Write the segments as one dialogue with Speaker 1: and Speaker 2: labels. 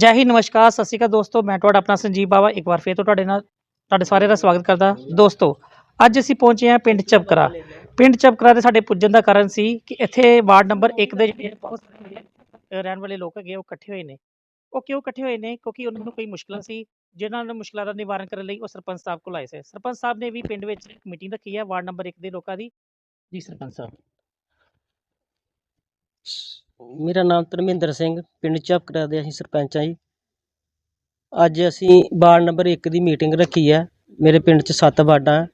Speaker 1: ਜੈ ਹਿੰਦ, ਨਮਸਕਾਰ, ਸਤਿ ਸ਼੍ਰੀ ਅਕਾਲ ਦੋਸਤੋ, ਮੈਂ ਤੁਹਾਡਾ ਆਪਣਾ ਸੰਜੀਵ ਬਾਵਾ, ਇੱਕ ਵਾਰ ਫੇਰ ਤੋਂ ਤੁਹਾਡੇ ਨਾਲ, ਤੁਹਾਡੇ ਸਾਰਿਆਂ ਦਾ ਸਵਾਗਤ ਕਰਦਾ ਦੋਸਤੋ। ਅੱਜ ਅਸੀਂ ਪਹੁੰਚੇ ਹਾਂ ਪਿੰਡ ਚਪਕਰਾ ਪਿੰਡ ਚਪਕਰਾ ਦੇ ਸਾਡੇ ਪੁੱਜਣ ਦਾ ਕਾਰਨ ਸੀ ਕਿ ਇੱਥੇ ਵਾਰਡ ਨੰਬਰ 1 ਦੇ ਜਿਹੜੇ ਬਹੁਤ ਸਾਰੇ ਰਹਿਣ ਵਾਲੇ ਲੋਕ ਹੈਗੇ ਉਹ ਇਕੱਠੇ ਹੋਏ ਨੇ। ਉਹ ਕਿਉਂ ਇਕੱਠੇ ਹੋਏ ਨੇ? ਕਿਉਂਕਿ ਉਹਨਾਂ ਨੂੰ ਕੋਈ ਮੁਸ਼ਕਲਾਂ ਸੀ, ਜਿਨ੍ਹਾਂ ਨੂੰ ਮੁਸ਼ਕਲਾਂ ਦਾ ਨਿਵਾਰਨ ਕਰਨ ਲਈ ਉਹ ਸਰਪੰਚ ਸਾਹਿਬ ਕੋਲ ਆਏ ਸੀ। ਸਰਪੰਚ ਸਾਹਿਬ ਨੇ ਵੀ ਪਿੰਡ ਵਿੱਚ ਇੱਕ ਮੀਟਿੰਗ ਰੱਖੀ ਹੈ ਵਾਰਡ ਨੰਬਰ 1 ਦੇ ਲੋਕਾਂ ਦੀ। ਜੀ, ਸਰਪੰਚ ਸਾਹਿਬ।
Speaker 2: ਮੇਰਾ ਨਾਮ ਧਰਮਿੰਦਰ ਸਿੰਘ, ਪਿੰਡ ਝਪਕਰਾ ਦੇ ਅਸੀਂ ਸਰਪੰਚ ਹਾਂ ਜੀ। ਅੱਜ ਅਸੀਂ ਵਾਰਡ ਨੰਬਰ 1 ਦੀ ਮੀਟਿੰਗ ਰੱਖੀ ਹੈ। ਮੇਰੇ ਪਿੰਡ 'ਚ ਸੱਤ ਵਾਰਡਾਂ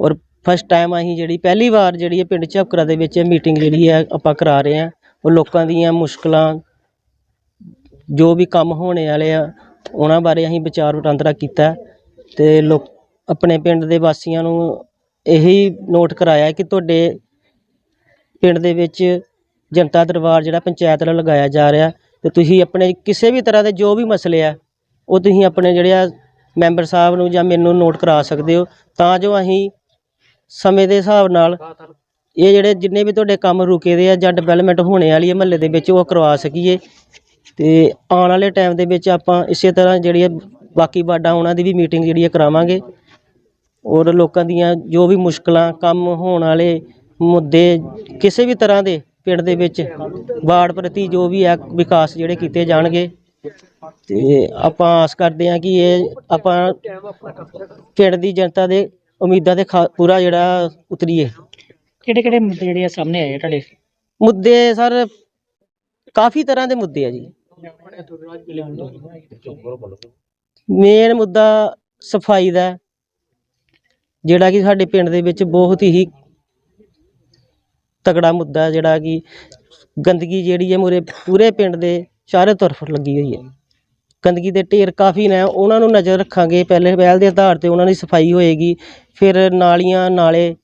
Speaker 2: ਔਰ ਫਸਟ ਟਾਈਮ ਅਸੀਂ ਜਿਹੜੀ, ਪਹਿਲੀ ਵਾਰ ਜਿਹੜੀ ਹੈ ਪਿੰਡ ਝਪਕਰਾ ਦੇ ਵਿੱਚ ਮੀਟਿੰਗ ਜਿਹੜੀ ਹੈ, ਆਪਾਂ ਕਰਾ ਰਹੇ ਹਾਂ। ਉਹ ਲੋਕਾਂ ਦੀਆਂ ਮੁਸ਼ਕਲਾਂ, ਜੋ ਵੀ ਕੰਮ ਹੋਣੇ ਵਾਲੇ ਆ, ਉਹਨਾਂ ਬਾਰੇ ਅਸੀਂ ਵਿਚਾਰ ਵਟਾਂਦਰਾ ਕੀਤਾ ਤੇ ਲੋਕ, ਆਪਣੇ ਪਿੰਡ ਦੇ ਵਾਸੀਆਂ ਨੂੰ ਇਹੀ ਨੋਟ ਕਰਾਇਆ ਕਿ ਤੁਹਾਡੇ ਪਿੰਡ ਦੇ ਵਿੱਚ ਜਨਤਾ ਦਰਬਾਰ ਜਿਹੜਾ ਪੰਚਾਇਤ ਵੱਲੋਂ ਲਗਾਇਆ ਜਾ ਰਿਹਾ ਤੇ ਤੁਸੀਂ ਆਪਣੇ ਕਿਸੇ ਵੀ ਤਰ੍ਹਾਂ ਦੇ ਜੋ ਵੀ ਮਸਲੇ ਆ, ਉਹ ਤੁਸੀਂ ਆਪਣੇ ਜਿਹੜੇ ਆ ਮੈਂਬਰ ਸਾਹਿਬ ਨੂੰ ਜਾਂ ਮੈਨੂੰ ਨੋਟ ਕਰਾ ਸਕਦੇ ਹੋ। ਤਾਂ ਜੋ ਅਸੀਂ ਸਮੇਂ ਦੇ ਹਿਸਾਬ ਨਾਲ ਇਹ ਜਿਹੜੇ ਜਿੰਨੇ ਵੀ ਤੁਹਾਡੇ ਕੰਮ ਰੁਕੇ ਦੇ ਆ ਜਾਂ ਡਿਵੈਲਪਮੈਂਟ ਹੋਣੇ ਵਾਲੀ ਹੈ ਮਹੱਲੇ ਦੇ ਵਿੱਚ, ਉਹ ਕਰਵਾ ਸਕੀਏ। ਤੇ ਆਉਣ ਵਾਲੇ ਟਾਈਮ ਦੇ ਵਿੱਚ ਆਪਾਂ ਇਸੇ ਤਰ੍ਹਾਂ ਜਿਹੜੀ ਹੈ ਬਾਕੀ ਵਾਰਡਾਂ, ਉਹਨਾਂ ਦੀ ਵੀ ਮੀਟਿੰਗ ਜਿਹੜੀ ਹੈ ਕਰਾਵਾਂਗੇ। ਔਰ ਲੋਕਾਂ ਦੀਆਂ ਜੋ ਵੀ ਮੁਸ਼ਕਲਾਂ, ਕੰਮ ਹੋਣ ਵਾਲੇ ਮੁੱਦੇ, ਕਿਸੇ ਵੀ ਤਰ੍ਹਾਂ ਦੇ ਪਿੰਡ ਦੇ ਵਿੱਚ ਵਾਰਡ ਪ੍ਰਤੀ ਜੋ ਵੀ ਹੈ ਵਿਕਾਸ ਜਿਹੜੇ ਕੀਤੇ ਜਾਣਗੇ। ਤੇ ਆਪਾਂ ਆਸ ਕਰਦੇ ਹਾਂ ਕਿ ਇਹ ਆਪਾਂ ਪਿੰਡ ਦੀ ਜਨਤਾ ਦੇ ਉਮੀਦਾਂ ਤੇ ਖਾ- ਪੂਰਾ ਜਿਹੜਾ ਉਤਰੀਏ।
Speaker 1: ਕਿਹੜੇ ਕਿਹੜੇ ਮੁੱਦੇ ਜਿਹੜੇ ਆ ਸਾਹਮਣੇ ਆਏ ਆ ਤੁਹਾਡੇ?
Speaker 2: ਮੁੱਦੇ ਸਰ ਕਾਫੀ ਤਰ੍ਹਾਂ ਦੇ ਮੁੱਦੇ ਆ ਜੀ। ਮੇਨ ਮੁੱਦਾ ਸਫ਼ਾਈ ਦਾ ਹੈ, ਜਿਹੜਾ ਕਿ ਸਾਡੇ ਪਿੰਡ ਦੇ ਵਿੱਚ ਬਹੁਤ ਹੀ ਤਗੜਾ ਮੁੱਦਾ ਜਿਹੜਾ ਕਿ ਗੰਦਗੀ ਜਿਹੜੀ ਹੈ ਮੂਰੇ ਪੂਰੇ ਪਿੰਡ ਦੇ ਚਾਰੇ ਤਰਫ ਲੱਗੀ ਹੋਈ ਹੈ। ਗੰਦਗੀ ਦੇ ਢੇਰ ਕਾਫੀ ਨੇ ਉਹਨਾਂ ਨੂੰ ਨਜ਼ਰ ਰੱਖਾਂਗੇ। ਪਹਿਲੇ ਪਹਿਲ ਦੇ ਆਧਾਰ ਤੇ ਉਹਨਾਂ ਦੀ ਸਫ਼ਾਈ ਹੋਏਗੀ। ਫਿਰ ਨਾਲੀਆਂ ਨਾਲੇ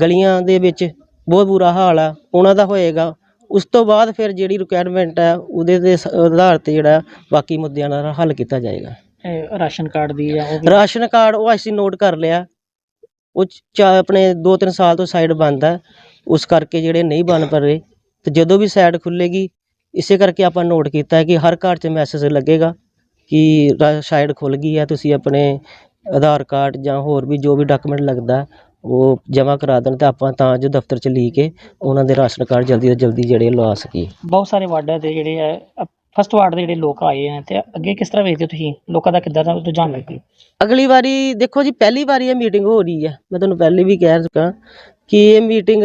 Speaker 2: ਗਲੀਆਂ ਦੇ ਵਿੱਚ ਬਹੁਤ ਬੁਰਾ ਹਾਲ ਆ ਉਹਨਾਂ ਦਾ ਹੋਏਗਾ। ਉਸ ਤੋਂ ਬਾਅਦ ਫਿਰ ਜਿਹੜੀ ਰਿਕੁਆਇਰਮੈਂਟ ਹੈ ਉਹਦੇ ਦੇ ਸ- ਆਧਾਰ ਤੇ ਜਿਹੜਾ ਬਾਕੀ ਮੁੱਦਿਆਂ ਦਾ ਹੱਲ ਕੀਤਾ ਜਾਏਗਾ।
Speaker 1: ਇਹ ਰਾਸ਼ਨ ਕਾਰਡ ਦੀ ਆ ਉਹ ਵੀ?
Speaker 2: ਰਾਸ਼ਨ ਕਾਰਡ ਉਹ ਅਸੀਂ ਨੋਟ ਕਰ ਲਿਆ। ਉਹ 'ਚ ਚਾ ਆਪਣੇ 2-3 ਸਾਲ ਤੋਂ ਸਾਈਡ ਬੰਦ ਹੈ। ਉਸ ਕਰਕੇ ਜਿਹੜੇ ਨਹੀਂ ਬਣ ਪਾ ਰਹੇ ਤੇ ਜਦੋਂ ਵੀ ਸਾਈਡ ਖੁੱਲੇਗੀ ਇਸੇ ਕਰਕੇ ਆਪਾਂ ਨੋਟ ਕੀਤਾ ਹੈ ਕਿ ਹਰ ਘਰ 'ਚ ਮੈਸੇਜ ਲੱਗੇਗਾ ਕਿ ਸਾਈਡ ਖੁੱਲ ਗਈ ਹੈ ਤੁਸੀਂ ਆਪਣੇ ਆਧਾਰ ਕਾਰਡ ਜਾਂ ਹੋਰ ਵੀ ਜੋ ਵੀ ਡਾਕੂਮੈਂਟ ਲੱਗਦਾ ਉਹ ਜਮ੍ਹਾਂ ਕਰਾ ਦੇਣ ਤੇ ਆਪਾਂ ਤਾਂ ਜੋ ਦਫ਼ਤਰ 'ਚ ਲੀ ਕੇ ਉਹਨਾਂ ਦੇ ਰਾਸ਼ਨ ਕਾਰਡ ਜਲਦੀ ਤੋਂ ਜਲਦੀ ਜਿਹੜੇ ਲਵਾ ਸਕੀਏ।
Speaker 1: ਬਹੁਤ ਸਾਰੇ ਵਾਰਡਾਂ ਦੇ ਜਿਹੜੇ ਆ ਫਸਟ ਵਾਰਡ ਦੇ ਜਿਹੜੇ ਲੋਕ ਆਏ ਆ ਤੇ ਅੱਗੇ ਕਿਸ ਤਰ੍ਹਾਂ ਵੇਖਦੇ ਹੋ ਤੁਸੀਂ? ਲੋਕਾਂ ਦਾ ਕਿੱਦਾਂ ਦਾ ਰੁਝਾਨ ਲੱਗਦਾ
Speaker 2: ਅਗਲੀ ਵਾਰੀ ਦੇਖੋ ਜੀ ਪਹਿਲੀ ਵਾਰੀ ਇਹ ਮੀਟਿੰਗ ਹੋ ਰਹੀ ਹੈ। ਮੈਂ ਤੁਹਾਨੂੰ ਪਹਿਲੇ ਵੀ ਕਹਿ ਚੁੱਕਾ ਕਿ ਇਹ ਮੀਟਿੰਗ,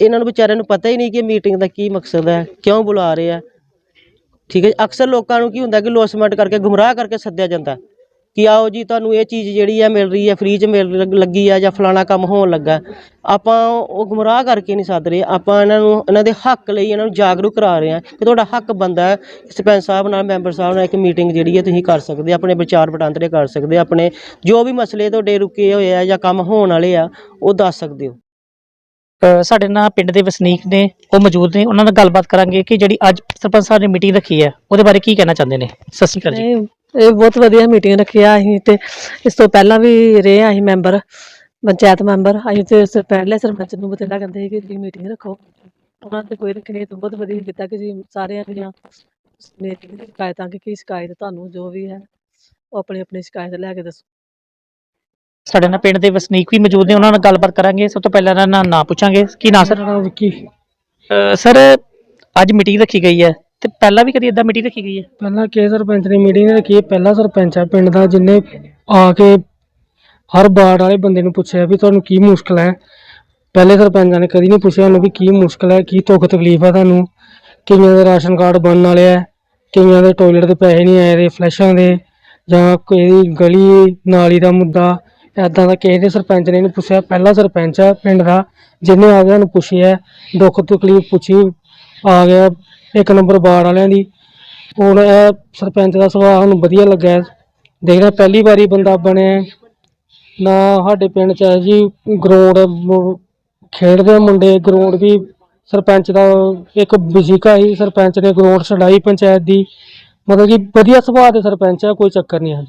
Speaker 2: ਇਹਨਾਂ ਨੂੰ ਵਿਚਾਰਿਆਂ ਨੂੰ ਪਤਾ ਹੀ ਨਹੀਂ ਕਿ ਮੀਟਿੰਗ ਦਾ ਕੀ ਮਕਸਦ ਹੈ, ਕਿਉਂ ਬੁਲਾ ਰਹੇ ਆ। ਠੀਕ ਹੈ ਜੀ, ਅਕਸਰ ਲੋਕਾਂ ਨੂੰ ਕੀ ਹੁੰਦਾ ਕਿ ਲੋਸਮੈਂਟ ਕਰਕੇ, ਗੁੰਮਰਾਹ ਕਰਕੇ ਸੱਦਿਆ ਜਾਂਦਾ। ਕਿ ਆਓ ਜੀ ਤੁਹਾਨੂੰ ਇਹ ਚੀਜ਼ ਜਿਹੜੀ ਹੈ ਮਿਲ ਰਹੀ ਹੈ ਫ੍ਰੀ 'ਚ ਮਿਲ ਲੱਗ- ਆ ਜਾਂ ਫਲਾਣਾ ਕੰਮ ਹੋਣ ਲੱਗਾ। ਆਪਾਂ ਉਹ ਗੁੰਮਰਾਹ ਕਰਕੇ ਨਹੀਂ ਸੱਦ ਰਹੇ। ਆਪਾਂ ਇਹਨਾਂ ਨੂੰ ਇਹਨਾਂ ਦੇ ਹੱਕ ਲਈ ਇਹਨਾਂ ਨੂੰ ਜਾਗਰੂਕ ਕਰਾ ਰਹੇ ਹਾਂ ਕਿ ਤੁਹਾਡਾ ਹੱਕ ਬੰਦਾ ਹੈ। ਸਰਪੰਚ ਸਾਹਿਬ ਨਾਲ ਮੈਂਬਰ ਸਾਹਿਬ ਨਾਲ ਇੱਕ ਮੀਟਿੰਗ ਜਿਹੜੀ ਹੈ ਤੁਸੀਂ ਕਰ ਸਕਦੇ ਆਪਣੇ ਵਿਚਾਰ ਵਟਾਂਦਰੇ ਕਰ ਸਕਦੇ ਆਪਣੇ ਜੋ ਵੀ ਮਸਲੇ ਤੁਹਾਡੇ ਰੁਕੇ ਹੋਏ ਆ ਜਾਂ ਕੰਮ ਹੋਣ ਵਾਲੇ ਆ ਉਹ ਦੱਸ ਸਕਦੇ ਹੋ।
Speaker 1: ਸਾਡੇ ਨਾਲ ਪਿੰਡ ਦੇ ਵਸਨੀਕ ਨੇ ਉਹ ਮੌਜੂਦ ਨੇ। ਉਹਨਾਂ ਨਾਲ ਗੱਲਬਾਤ ਕਰਾਂਗੇ ਕਿ ਜਿਹੜੀ ਅੱਜ ਸਰਪੰਚ ਸਾਹਿਬ ਨੇ ਮੀਟਿੰਗ ਰੱਖੀ ਹੈ ਉਹਦੇ ਬਾਰੇ ਕੀ ਕਹਿਣਾ ਚਾਹੁੰਦੇ ਨੇ? ਸਤਿ ਸ਼੍ਰੀ ਅਕਾਲ ਜੀ।
Speaker 3: ਇਹ ਬਹੁਤ ਵਧੀਆ ਮੀਟਿੰਗ ਰੱਖੀ ਆ ਅਸੀਂ ਤੇ ਇਸ ਤੋਂ ਪਹਿਲਾਂ ਵੀ ਰਹੇ ਆ ਅਸੀਂ ਮੈਂਬਰ ਪੰਚਾਇਤ ਮੈਂਬਰ ਅਸੀਂ ਤੇ ਸ- ਪਹਿਲੇ ਸਰਪੰਚ ਨੂੰ ਬਤੇਲਾ ਕਹਿੰਦੇ ਸੀ ਕਿ ਤੁਸੀਂ ਮੀਟਿੰਗ ਰੱਖੋ। ਉਹਨਾਂ ਤੇ ਕੋਈ ਰੱਖਣੀ ਤਾਂ ਬਹੁਤ ਵਧੀਆ ਕੀਤਾ ਕਿ ਜੀ ਸਾਰਿਆਂ ਦੀਆਂ ਮੇਰੀ ਸ਼ਿਕਾਇਤਾਂ ਕਿ ਕੀ ਸ਼ਿਕਾਇਤ ਤੁਹਾਨੂੰ ਜੋ ਵੀ ਹੈ ਉਹ ਆਪਣੀ ਆਪਣੀ ਸ਼ਿਕਾਇਤ ਲੈ ਕੇ ਦੱਸੋ।
Speaker 1: ਸਾਡੇ ਨਾਲ ਪਿੰਡ ਦੇ ਵਸਨੀਕ ਵੀ ਮੌਜੂਦ ਨੇ ਉਹਨਾਂ ਨਾਲ ਗੱਲਬਾਤ ਕਰਾਂਗੇ। ਸਭ ਤੋਂ ਪਹਿਲਾਂ ਇਹਨਾਂ ਦਾ ਨਾਂ ਪੁੱਛਾਂਗੇ। ਕੀ ਨਾਂ ਸਰ?
Speaker 4: ਵਿੱਕੀ।
Speaker 1: ਸਰ ਅੱਜ ਮੀਟਿੰਗ ਰੱਖੀ ਗਈ ਹੈ। ਤੇ ਪਹਿਲਾਂ ਵੀ ਕਦੀ ਇਦਾਂ ਮੀਟਿੰਗ ਰੱਖੀ ਗਈ ਹੈ?
Speaker 4: ਪਹਿਲਾਂ ਕੇ ਸਰਪੰਚ ਨੇ ਮੀਟਿੰਗ ਰੱਖੀ ਹੈ। ਪਹਿਲਾ ਸਰਪੰਚ ਹੈ ਪਿੰਡ ਦਾ, ਜਿਨੇ ਆ ਕੇ ਹਰ ਵਾਰਡ ਵਾਲੇ ਬੰਦੇ ਨੂੰ ਪੁੱਛਿਆ ਵੀ ਤੁਹਾਨੂੰ ਕੀ ਮੁਸ਼ਕਲ ਹੈ। ਪਹਿਲੇ ਸਰਪੰਚਾਂ ਨੇ ਕਦੀ ਨਹੀਂ ਪੁੱਛਿਆ ਉਹਨੂੰ ਵੀ ਕੀ ਮੁਸ਼ਕਲ ਹੈ, ਕੀ ਦੁੱਖ ਤਕਲੀਫ ਹੈ ਤੁਹਾਨੂੰ। ਕਈਆਂ ਦੇ ਰਾਸ਼ਨ ਕਾਰਡ ਬਣਨ ਵਾਲੇ ਹੈ ਕਈਆਂ ਦੇ ਟਾਇਲਟ ਦੇ ਪੈਸੇ ਨਹੀਂ ਆਏ ਦੇ, ਫਲੈਸ਼ਾਂ ਦੇ, ਜਾਂ ਕੋਈ ਗਲੀ ਨਾਲੀ ਦਾ ਮੁੱਦਾ ਐਦਾਂ ਦਾ ਕਿਸੇ ਦੇ ਸਰਪੰਚ ਨੇ ਨਹੀਂ ਪੁੱਛਿਆ। ਪਹਿਲਾ ਸਰਪੰਚ ਹੈ ਪਿੰਡ ਦਾ, ਜਿਹਨੇ ਆ ਕੇ ਉਹਨੂੰ ਪੁੱਛਿਆ, ਦੁੱਖ ਤਕਲੀਫ ਪੁੱਛੀ, ਆ ਗਿਆ ਇੱਕ ਨੰਬਰ ਵਾਰਡ ਵਾਲਿਆਂ ਦੀ। ਹੁਣ ਇਹ ਸਰਪੰਚ ਦਾ ਸੁਭਾਅ ਸਾਨੂੰ ਵਧੀਆ ਲੱਗਾ ਹੈ। ਦੇਖਦਾ ਪਹਿਲੀ ਵਾਰੀ ਬੰਦਾ ਬਣਿਆ ਹੈ। ਨਾ ਸਾਡੇ ਪਿੰਡ ਚ ਹੈ ਜੀ ਗਰਾਊਂਡ ਖੇਡਦੇ ਮੁੰਡੇ। ਗਰਾਊਂਡ ਵੀ ਸਰਪੰਚ ਦਾ ਇੱਕ ਵਜ਼ੀਕਾ ਹੀ ਸਰਪੰਚ ਨੇ ਗਰਾਊਂਡ ਛਡਾਈ ਪੰਚਾਇਤ ਦੀ। ਮਤਲਬ ਕਿ ਵਧੀਆ ਸੁਭਾਅ ਦੇ ਸਰਪੰਚ ਆ, ਕੋਈ ਚੱਕਰ ਨਹੀਂ ਹੈ।